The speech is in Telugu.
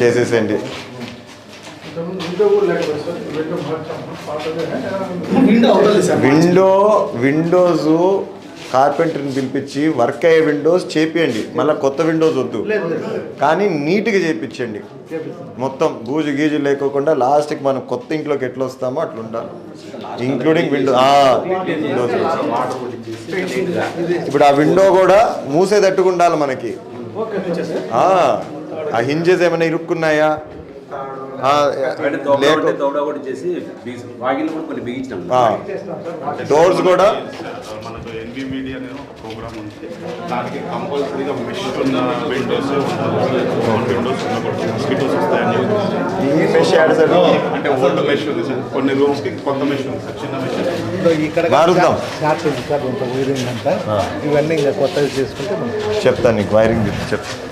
చేసేసేయండి. విండో కూడా లేకపోతే సార్ విండో మార్చాము పాతదే. విండో అవుతుంది సార్. విండో విండోస్ కార్పెంటర్ని పిలిపించి వర్క్ అయ్యే విండోస్ చేపియండి. మళ్ళీ కొత్త విండోస్ వద్దు. కానీ నీట్గా చేపించండి మొత్తం బూజు గీజు లేకోకుండా లాస్ట్కి మనం కొత్త ఇంట్లోకి ఎట్లా వస్తామో అట్లా ఉండాలి ఇంక్లూడింగ్ విండో విండోస్ ఇప్పుడు ఆ విండో కూడా మూసేటట్టుగా ఉండాలి మనకి. ఆ, ఆ హింజెస్ ఏమైనా ఇరుక్కున్నాయా? డోర్స్ కూడా మనకు ఎన్బిబిడి అనే ఒక ప్రోగ్రామ్ ఉంది. దానికి కంపల్సరీగా మెష్ ఉన్న విండోస్ విండోస్ మస్కిటోస్ వస్తాయని చెప్పి. ఈ మెష్ యాడ్ సార్ అంటే ఓల్డ్ మెష్ ఉంది సార్. కొన్ని రూమ్స్కి కొత్త మెష్ ఉంది సార్. చిన్న మెష్ ఇక్కడ మారుద్దాం. షార్ట్ ఉంది సార్ ఇవన్నీ ఇంకా కొత్తది చేసుకుంటే చెప్తాను నీకు వైరింగ్ చెప్తాను